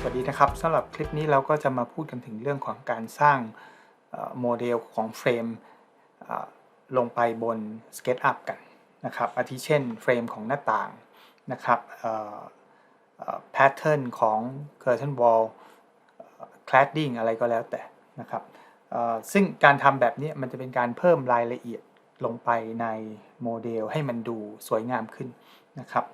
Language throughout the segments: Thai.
สวัสดีนะครับสำหรับคลิปนี้เราก็จะมาพูดกันถึงเรื่องของการสร้างโมเดลของเฟรมลงไปบน SketchUp กันนะครับอาทิเช่นเฟรมของหน้าต่างนะครับแพทเทิร์นของ curtain wall เอ่อ cladding อะไรก็แล้วแต่นะครับซึ่งการทำแบบนี้มันจะเป็นการเพิ่มรายละเอียดลงไปในโมเดลให้มันดูสวยงามขึ้นนะครับ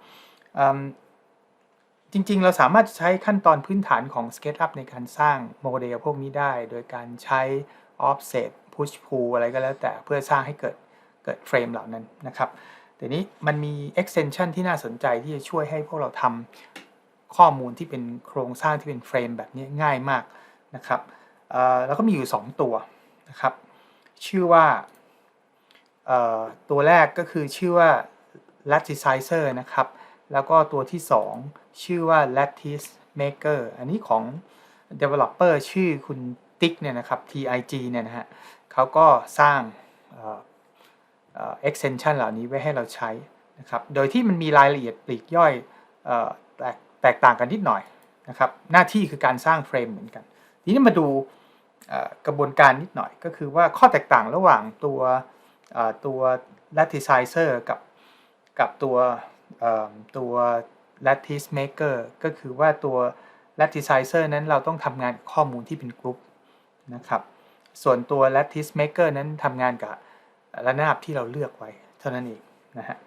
จริง ๆ เราสามารถใช้ขั้นตอนพื้นฐานของ SketchUp ในการสร้างโมเดลพวกนี้ได้ โดยการใช้ offset push pull อะไรก็แล้วแต่เพื่อสร้างให้เกิดเกิดเฟรมเหล่านั้นนะครับแต่นี้มันมี extension ที่น่าสนใจที่จะช่วยให้พวกเราทำข้อมูลที่เป็นโครงสร้างที่เป็นเฟรมแบบนี้ง่ายมากนะครับแล้วก็มีอยู่ 2 ตัวนะครับ ชื่อว่าตัวแรกก็คือชื่อว่า Latticer นะครับ แล้วก็ตัวที่ 2 ชื่อว่า Lattice Maker อันนี้ของ Developer ชื่อคุณติ๊กเนี่ยนะครับ TIG เนี่ยนะฮะเขาก็สร้างเอ่อ extension เหล่านี้ไว้ให้เราใช้นะครับ โดยที่มันมีรายละเอียดปลีกย่อยเอ่อแตกแตกต่างกันนิดหน่อยนะครับ หน้าที่คือการสร้างเฟรมเหมือนกัน ทีนี้มาดูกระบวนการนิดหน่อย ก็คือว่าข้อแตกต่างระหว่างตัวตัว Latticer กับกับตัว ตัว lattice maker ก็คือว่าตัว latticer นั้นเราต้องทำงานกับข้อมูลที่เป็นกรุ๊ปนะครับ ส่วนตัว lattice maker นั้นทำงานกับระนาบที่เราเลือกไว้ เท่านั้นเองนะฮะ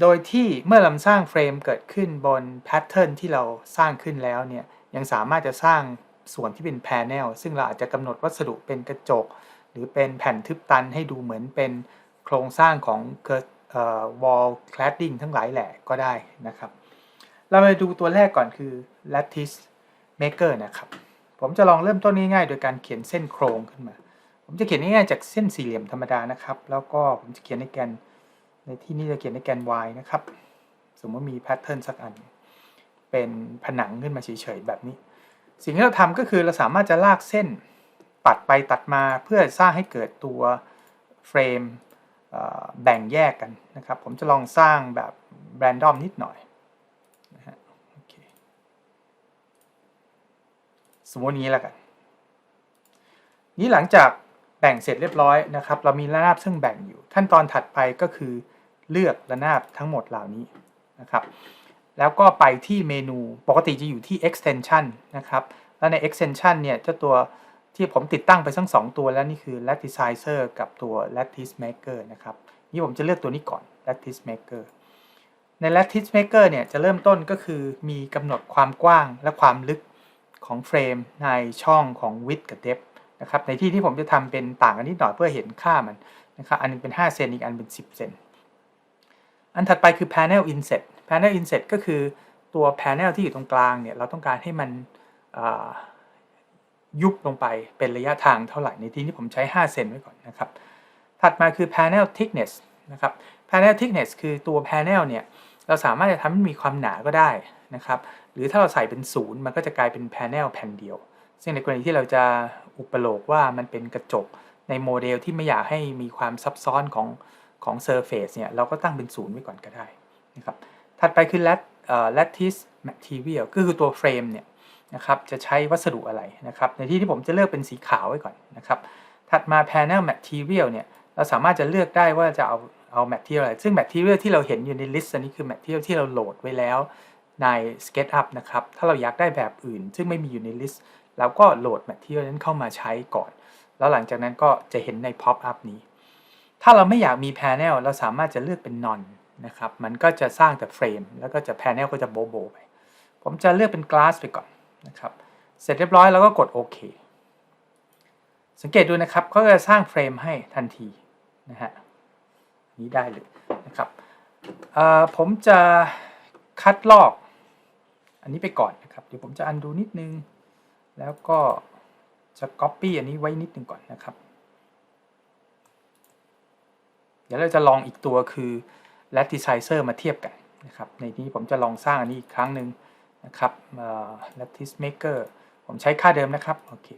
โดยที่เมื่อเราสร้างเฟรมเกิดขึ้นบนแพทเทิร์นที่เราสร้างขึ้นแล้วเนี่ยยังสามารถจะสร้างส่วนที่เป็นแพนเนลซึ่งเราอาจจะกำหนดวัสดุเป็นกระจก หรือเป็นแผ่นทึบตันให้ดูเหมือนเป็นโครงสร้างของ เอ่อ wall cladding ทั้งหลายแหล่ก็ได้นะครับ เรามาดูตัวแรกก่อนคือ lattice maker นะครับ ผมจะลองเริ่มต้นง่ายๆ โดยการเขียนเส้นโครงขึ้นมา ผมจะเขียนง่ายๆจากเส้นสี่เหลี่ยมธรรมดานะครับ แล้วก็ผมจะเขียนในแกนในที่นี้จะเขียนในแกน y นะครับ สมมติมีแพทเทิร์นสักอัน เป็นผนังขึ้นมาเฉยๆแบบนี้ สิ่งที่เราทำก็คือเราสามารถจะลากเส้นตัดไปตัดมาเพื่อสร้างให้เกิดตัวเฟรม แบ่งแยกกันนะครับ ผมจะลองสร้างแบบแรนดอมนิดหน่อยนะฮะโอเคสมมตินี้แล้วกัน นี้หลังจากแบ่งเสร็จเรียบร้อยนะครับ เรามีระนาบซึ่งแบ่งอยู่ ขั้นตอนถัดไปก็คือเลือกระนาบทั้งหมดเหล่านี้นะครับ แล้วก็ไปที่เมนูปกติจะอยู่ที่ extension นะครับ แล้วใน extension เนี่ยเจ้าตัว ที่ผมติดตั้งไปทั้ง 2 ตัวแล้วนี่คือ Latticer กับตัว Lattice Maker นะครับ นี่ผมจะเลือกตัวนี้ก่อน Lattice Maker ใน Lattice Maker เนี่ยจะเริ่มต้นก็คือมีกำหนดความกว้างและความลึกของเฟรมในช่องของ width กับ depth นะครับ ในที่ที่ผมจะทำเป็นต่างกันนิดหน่อยเพื่อเห็นค่ามันนะครับ อันนึงเป็น 5 เซนอีกอันเป็น 10 เซน อันถัดไปคือ Panel Inset Panel Inset ก็คือตัว Panel ที่อยู่ตรงกลางเนี่ยเราต้องการให้มัน ยุบลงไปเป็นระยะทางเท่าไหร่ ในที่นี้ผมใช้ 5 เซนไว้ก่อนนะครับ ถัดมาคือ panel thickness นะครับ panel thickness คือตัว panel เนี่ยเราสามารถจะทำให้มีความหนาก็ได้นะครับ หรือถ้าเราใส่เป็นศูนย์มันก็จะกลายเป็น panel แผ่นเดียว ซึ่งในกรณีที่เราจะอุปโลกว่ามันเป็นกระจกในโมเดลที่ไม่อยากให้มีความซับซ้อนของของ surface เนี่ยเราก็ตั้งเป็นศูนย์ไว้ก่อนก็ได้นะครับ ถัดไปคือ lat lattice material ก็คือตัวเฟรมเนี่ย นะครับจะใช้วัสดุอะไรนะครับในที่ที่ผมจะเลือกเป็นสีขาวไว้ก่อนนะครับถัดมา panel material เนี่ยเราสามารถจะเลือกได้ว่าจะเอาเอา material อะไรซึ่ง material ที่เราเห็นอยู่ใน list อันนี้คือ material ที่เราโหลดไว้แล้วใน SketchUp นะครับถ้าเราอยากได้แบบอื่น ซึ่งไม่มีอยู่ใน list เราก็โหลด material นั้นเข้ามาใช้ก่อน แล้วหลังจากนั้นก็จะเห็นใน pop up นี้ ถ้าเราไม่อยากมี panel เราสามารถจะเลือกเป็น none นะครับมันก็จะสร้างแต่เฟรมแล้วก็จะ panel ก็จะโบโบไป ผมจะเลือกเป็น glass ไปก่อน นะครับ เสร็จเรียบร้อยแล้วก็กดโอเค สังเกตดูนะครับเขาจะสร้างเฟรมให้ทันทีนะฮะนี้ได้เลยนะครับผมจะคัดลอก อันนี้ไปก่อนนะครับ เดี๋ยวผมจะอันดูนิดนึง แล้วก็จะ Copy อันนี้ไว้นิดนึงก่อนนะครับ เดี๋ยวเราจะลองอีกตัวคือ Latticer มาเทียบกันนะครับ ในนี้ผมจะลองสร้างอันนี้อีกครั้งหนึ่ง นะครับ lattice maker ผมใช้ค่าเดิมนะครับโอเค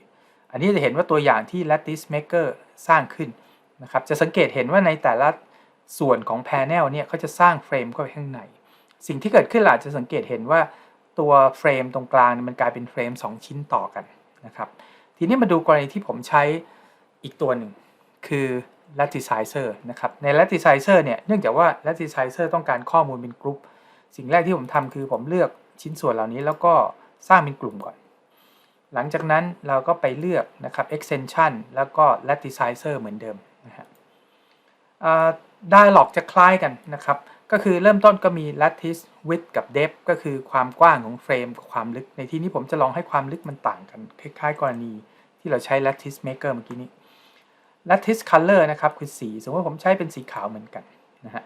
อันนี้จะเห็นว่าตัวอย่างที่ lattice maker สร้างขึ้นนะครับจะสังเกตเห็นว่าในแต่ละส่วนของ panel เนี่ยเขาจะสร้างเฟรมเข้าไปข้างใน สิ่งที่เกิดขึ้นหล่ะจะสังเกตเห็นว่าตัวเฟรมตรงกลางนี่มันกลายเป็นเฟรม 2 ชิ้นต่อกันนะครับทีนี้มาดูกรณีที่ผมใช้อีกตัวหนึ่งคือ Latticer นะครับใน Latticer เนี่ยเนื่องจากว่า Latticer ต้องการข้อมูลเป็นกรุ๊ปสิ่งแรกที่ผมทำคือผมเลือก ชิ้นส่วนเหล่านี้แล้วก็สร้างเป็นกลุ่มก่อน หลังจากนั้นเราก็ไปเลือกนะครับ extension แล้วก็ Latticer เหมือนเดิมนะฮะ dialog จะคล้ายกันนะครับ ก็คือเริ่มต้นก็มี lattice width กับ depth ก็คือความกว้างของเฟรมกับความลึก ในที่นี้ผมจะลองให้ความลึกมันต่างกัน คล้ายๆ กรณีที่เราใช้ lattice maker เมื่อกี้นี้ lattice color นะครับคือสี สมมติว่าผมใช้เป็นสีขาวเหมือนกันนะฮะ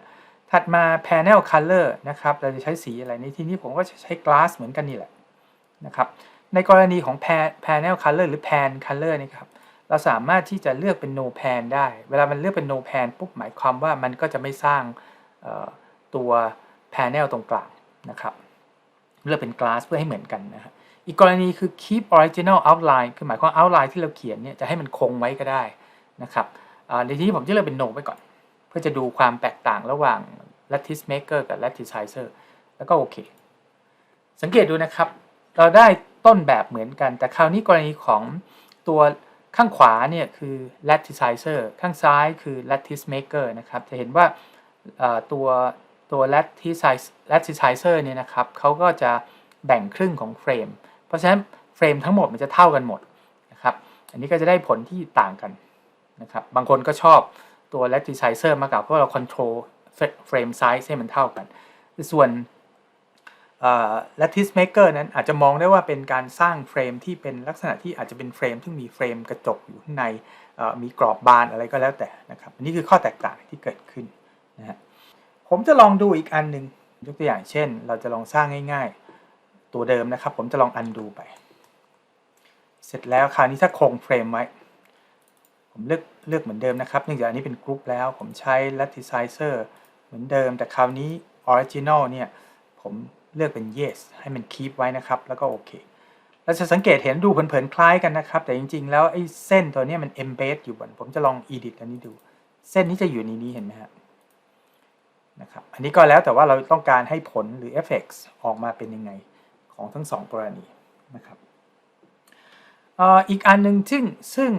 ถัดมา panel color นะครับ เราจะใช้สีอะไรในที่นี้ผมก็จะใช้ glass เหมือนกันนี่แหละนะครับ ในกรณีของ panel color หรือ pan color นี่ครับ เราสามารถที่จะเลือกเป็น no pan ได้ เวลามันเลือกเป็น no pan ปุ๊บหมายความว่ามันก็จะไม่สร้างตัว panel ตรงกลางนะครับ เลือกเป็น glass เพื่อให้เหมือนกันนะฮะอีกกรณีคือ keep original outline คือหมายความ outline ที่เราเขียนเนี่ยจะให้มันคงไว้ก็ได้นะครับในที่นี้ผมจะเลือกเป็น no ไว้ก่อน พื่อจะดูความแตกต่างระหว่าง lattice maker กับ latticer แล้วก็โอเค สังเกตดูนะครับ เราได้ต้นแบบเหมือนกัน แต่คราวนี้กรณีของตัวข้างขวาเนี่ยคือ latticer ข้างซ้ายคือ lattice maker นะครับ จะเห็นว่าตัวตัว latticer เนี่ยนะครับเขาก็จะแบ่งครึ่งของเฟรม เพราะฉะนั้นเฟรมทั้งหมดมันจะเท่ากันหมดนะครับ อันนี้ก็จะได้ผลที่ต่างกันนะครับ บางคนก็ชอบ ตัว latticer มากกว่าเพราะเรา control เฟรม size ให้มันเท่ากัน ส่วน lattice maker นั้นอาจจะมองได้ว่าเป็นการสร้างเฟรมที่เป็นลักษณะที่อาจจะเป็นเฟรมที่มีเฟรมกระจกอยู่ข้างในมีกรอบบานอะไรก็แล้วแต่นะครับอันนี้คือข้อแตกต่างที่เกิดขึ้นนะฮะผมจะลองดูอีกอันหนึ่งยกตัวอย่างเช่น เราจะลองสร้างง่าย ๆ ตัวเดิมนะครับ ผมจะลองอันดูไป เสร็จแล้วคราวนี้ถ้าคงเฟรมไว้ผมเลือก เลือกเหมือนเดิมนะครับเนื่องจากอันนี้เป็นกรุ๊ปแล้ว ผมใช้ latticer เหมือนเดิม แต่คราวนี้ original เนี่ย ผมเลือกเป็น yes ให้มัน keep ไว้นะครับ แล้วก็โอเค เราจะสังเกตเห็นดูเผินๆคล้ายกันนะครับ แต่จริงๆ แล้วไอ้เส้นตัวนี้มัน embed อยู่บน ผมจะลอง edit อันนี้ดู เส้นนี้จะอยู่ในนี้เห็นไหมครนะครับอันนี้ก็แล้วแต่ว่าเราต้องการให้ผลหรือ effects ออกมาเป็นยังไงของทั้งสองกรณีนะครับอีกอันหนึ่งซึ่งซึ่ง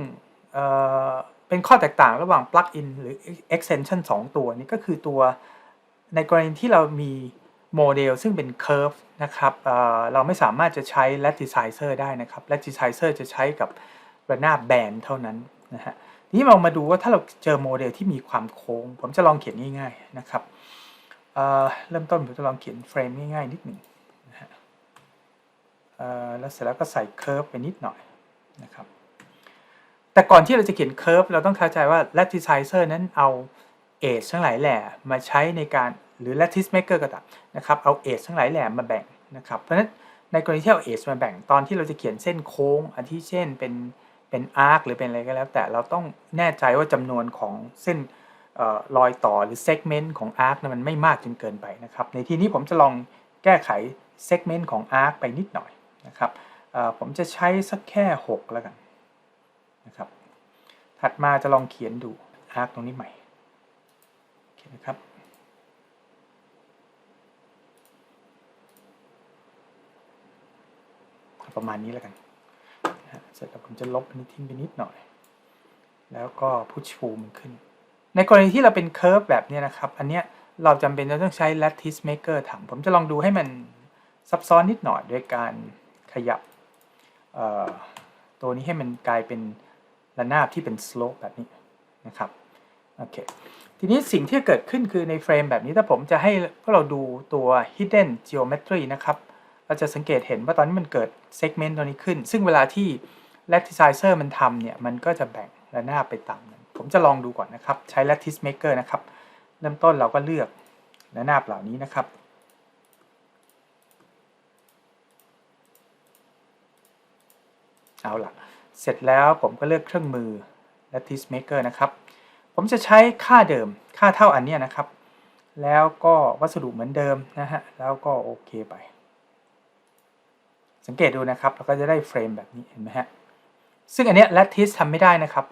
เป็นข้อแตกต่างระหว่าง plug-in หรือ extension 2 ตัวนี้ก็คือตัวในกรณีที่เรามีโมเดลซึ่งเป็น curve นะครับเเราไม่สามารถจะใช้ latticer ได้นะครับ latticer จะใช้กับระนาบแบนเท่านั้นนะฮะทีนี้เรามาดูว่าถ้าเราเจอโมเดลที่มีความโค้ง ผมจะลองเขียนง่ายๆนะครับเเริ่มต้นผมจะลองเขียนเฟรมง่ายๆนิดหนึ่งนะฮะแล้วเสร็จแล้วก็ใส่ curve ไปนิดหน่อยนะครับ แต่ก่อนที่เราจะเขียน curve เราต้องเข้าใจว่า latticer นั้นเอา edge ทั้งหลายแหล่มาใช้ในการหรือ lattice maker ก็ตามนะครับเอา edge ทั้งหลายแหล่มาแบ่งนะครับเพราะฉะนั้นในกรณีที่เอา edge มาแบ่งตอนที่เราจะเขียนเส้นโค้งอันที่เช่นเป็นเป็น arc หรือเป็นอะไรก็แล้ว แต่เราต้องแน่ใจว่าจำนวนของเส้นรอยต่อหรือ segment ของ arc นะมันไม่มากจนเกินไปนะครับในที่นี้ผมจะลองแก้ไข segment ของ arc ไปนิดหน่อยนะครับผมจะใช้สักแค่ 6 แล้วกัน นะครับ ถัดมาจะลองเขียนดู arc ตรงนี้ใหม่โอเคนะครับประมาณนี้แล้วกันเสร็จแล้วผมจะลบอันนี้ทิ้งไปนิดหน่อย แล้วก็พุชฟูมันขึ้น ในกรณีที่เราเป็นเคอร์ฟแบบนี้นะครับ อันเนี้ยเราจำเป็นจะต้องใช้ lattice maker ทำผมจะลองดูให้มันซับซ้อนนิดหน่อยด้วยการขยับตัวนี้ให้มันกลายเป็น ระนาบที่เป็น slope แบบนี้นะครับโอเคทีนี้สิ่งที่เกิดขึ้นคือในเฟรมแบบนี้ถ้าผมจะให้พวกเราดูตัว hidden geometry นะครับ เราจะสังเกตเห็นว่าตอนนี้มันเกิดเซกเมนต์ตัวนี้ขึ้น ซึ่งเวลาที่ latticer มันทำเนี่ย มันก็จะแบ่งระนาบไปตามนั้นผมจะลองดูก่อนนะครับ ใช้ lattice maker นะครับ เริ่มต้นเราก็เลือกระนาบเหล่านี้นะครับเอาล่ะ เสร็จแล้วผมก็เลือกเครื่องมือ lattice maker นะครับ ผมจะใช้ค่าเดิมค่าเท่าอันนี้นะครับ แล้วก็วัสดุเหมือนเดิมนะฮะ แล้วก็โอเคไป สังเกตดูนะครับเราก็จะได้เฟรมแบบนี้เห็นไหมฮะ ซึ่งอันเนี้ย lattice ทำไม่ได้นะครับ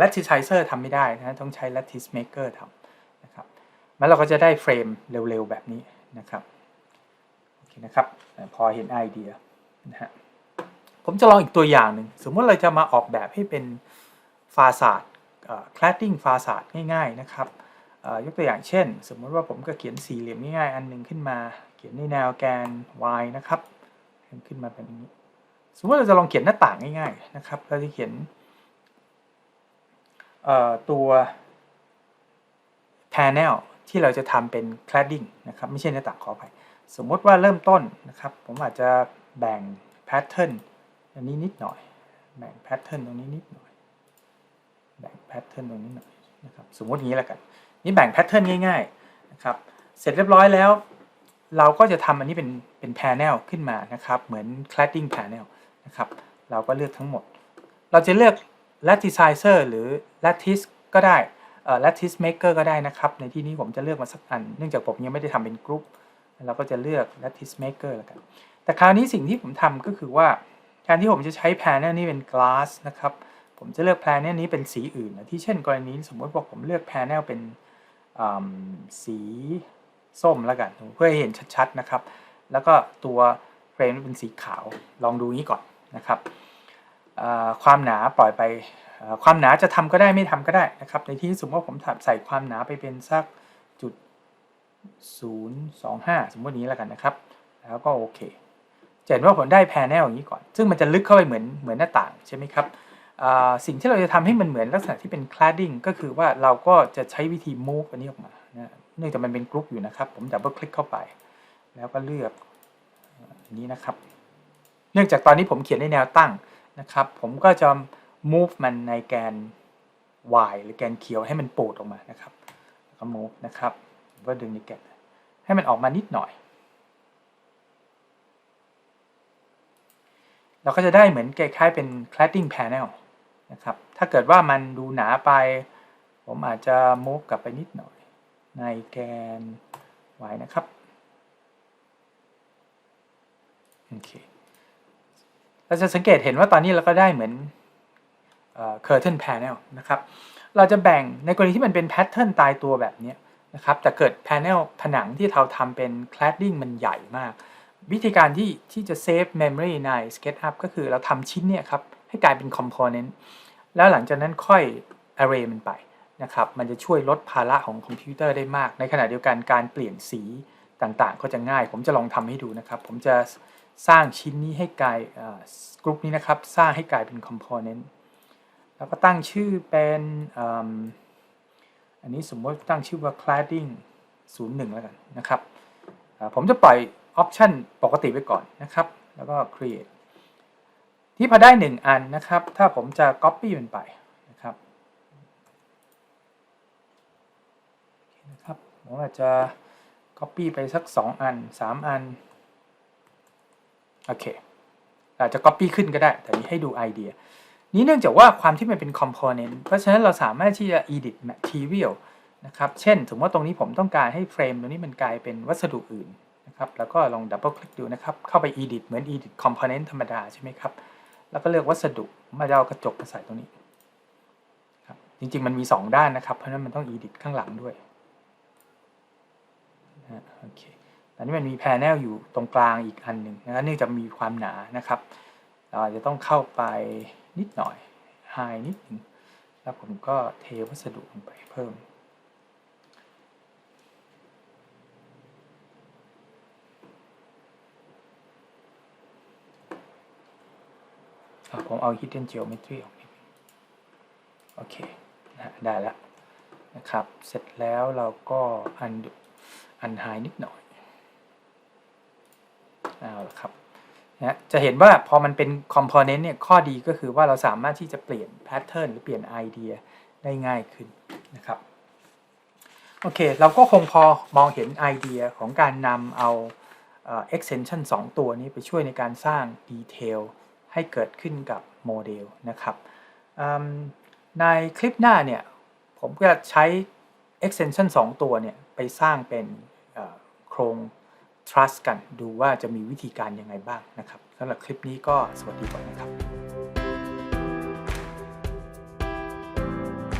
latticer ทำไม่ได้นะต้องใช้ lattice maker ทำนะครับ แล้วเราก็จะได้เฟรมเร็วๆแบบนี้นะครับ โอเคนะครับ พอเห็นไอเดียนะฮะ ผมจะลองอีกตัวอย่างหนึ่งสมมติเราจะมาออกแบบให้เป็นฟาสาดคลาดดิ้งฟาสาดง่ายๆนะครับยกตัวอย่างเช่น สมมติว่าผมก็เขียนสี่เหลี่ยมง่ายๆอันหนึ่งขึ้นมา เขียนในแนวแกน y นะครับขึ้นมาแบบนี้ สมมติเราจะลองเขียนหน้าต่างง่ายๆนะครับเราจะเขียนตัว panel ที่เราจะทำเป็น cladding นะครับไม่ใช่หน้าต่างขอไปสมมติว่าเริ่มต้นนะครับ ผมอาจจะแบ่ง pattern อันนี้นิดหน่อย แบ่ง pattern ตรงนี้นิดหน่อย แบ่ง pattern ตรงนี้หน่อยนะครับ สมมติอย่างนี้แล้วกัน นี่แบ่ง pattern ง่ายๆนะครับ เสร็จเรียบร้อยแล้ว เราก็จะทำอันนี้เป็นเป็น panel ขึ้นมานะครับ เหมือน cladding panel นะครับ เราก็เลือกทั้งหมด เราจะเลือก latticer หรือ lattice ก็ได้ lattice maker ก็ได้นะครับ ในที่นี้ผมจะเลือกมาสักอัน เนื่องจากผมยังไม่ได้ทำเป็นกรุ๊ปเราก็จะเลือก lattice maker แล้วกัน แต่คราวนี้สิ่งที่ผมทำก็คือว่า การที่ผมจะใช้ panel นี้เป็น glass นะครับ ผมจะเลือก panel นี้เป็นสีอื่นนะที่เช่นกรณีสมมติว่าผมเลือก panel เป็นสีส้มแล้วกัน เพื่อให้เห็นชัดๆนะครับ แล้วก็ตัวเฟรมเป็นสีขาว ลองดูนี้ก่อนนะครับความหนาปล่อยไปความหนาจะทำก็ได้ไม่ทำก็ได้นะครับ ในที่สมมติว่าผมใส่ความหนาไปเป็นสักจุด025 สมมตินี้แล้วกันนะครับ แล้วก็โอเค จะเห็นว่าผมได้แพนเนลอย่างนี้ก่อน ซึ่งมันจะลึกเข้าไปเหมือนเหมือนหน้าต่างใช่ไหมครับสิ่งที่เราจะทำให้มันเหมือนลักษณะที่เป็น cladding ก็คือว่าเราก็จะใช้วิธี move อันนี้ออกมานะเนื่องจากมันเป็นกรุ๊ปอยู่นะครับ ผมดับเบิลคลิกเข้าไป แล้วก็เลือกอันนี้นะครับ เนื่องจากตอนนี้ผมเขียนในแนวตั้งนะครับ ผมก็จะ move มันในแกน y หรือแกนเขียวให้มันปูดออกมานะครับแล้วก็ move นะครับก็ดึงในแกนให้มันออกมานิดหน่อย เราก็จะได้เหมือนคล้ายๆเป็น cladding panel นะครับ ถ้าเกิดว่ามันดูหนาไป ผมอาจจะ move กลับไปนิดหน่อย ในแกน y นะครับ โอเค เราจะสังเกตเห็นว่าตอนนี้เราก็ได้เหมือน curtain panel นะครับ เราจะแบ่งในกรณีที่มันเป็น pattern ตายตัวแบบนี้นะครับแต่เกิด panel ผนังที่เราทำเป็น cladding มันใหญ่มาก วิธีการที่ที่จะ save memory ใน SketchUp ก็คือเราทำชิ้นเนี่ยครับ ให้กลายเป็น component แล้วหลังจากนั้นค่อย array มันไปนะครับ มันจะช่วยลดภาระของคอมพิวเตอร์ได้มาก ในขณะเดียวกันการเปลี่ยนสีต่างๆ ก็จะง่าย ผมจะลองทำให้ดูนะครับ ผมจะสร้างชิ้นนี้ให้กลายกรุ๊ปนี้นะครับ สร้างให้กลายเป็น component แล้วก็ตั้งชื่อเป็นอันนี้สมมติตั้งชื่อว่า cladding 01 แล้วกันนะครับ ผมจะปล่อย ออปชันปกติไว้ก่อนนะครับ แล้วก็ create ที่พอได้ 1 อันนะครับ ถ้าผมจะ copy มันไปนะครับนะครับผมอาจจะ copy ไปสัก 2 อัน 3 อัน โอเค อาจจะ copy ขึ้นก็ได้ แต่นี้ให้ดูไอเดีย นี้เนื่องจากว่าความที่มันเป็น component เพราะฉะนั้นเราสามารถที่จะ edit material นะครับ เช่น สมมติว่าตรงนี้ผมต้องการให้เฟรมตรงนี้มันกลายเป็นวัสดุอื่น นะครับ แล้วก็ลองดับเบิลคลิกดูนะครับ เข้าไป edit เหมือน edit component ธรรมดาใช่ไหมครับ แล้วก็เลือกวัสดุ มาจะเอากระจกมาใส่ตรงนี้ครับจริงๆ มันมี 2 ด้านนะครับ เพราะฉะนั้นมันต้อง edit ข้างหลังด้วยนะโอเคตอนนี้มันมี panel อยู่ตรงกลางอีกอันหนึ่งนะครับเนื่องจากมีความหนานะครับ เราอาจจะต้องเข้าไปนิดหน่อย high นิดหนึ่งแล้วผมก็เทวัสดุลงไปเพิ่ม ผมเอา hidden geometry ออกโอเคนะได้แล้วนะครับ เสร็จแล้วเราก็อันอันหายนิดหน่อยเอาละครับนะจะเห็นว่าพอมันเป็น component เนี่ยข้อดีก็คือว่าเราสามารถที่จะเปลี่ยน pattern หรือเปลี่ยนไอเดียได้ง่ายขึ้นนะครับโอเค เราก็คงพอมองเห็นไอเดียของการนำเอา extension 2 ตัวนี้ไปช่วยในการสร้างดีเทล ให้เกิดขึ้นกับโมเดลนะครับในคลิปหน้าเนี่ยผมก็ใช้ extension 2 ตัวเนี่ยไปสร้างเป็นโครง trust กันดูว่าจะมีวิธีการยังไงบ้างนะครับสำหรับคลิปนี้ก็สวัสดีก่อนนะครับ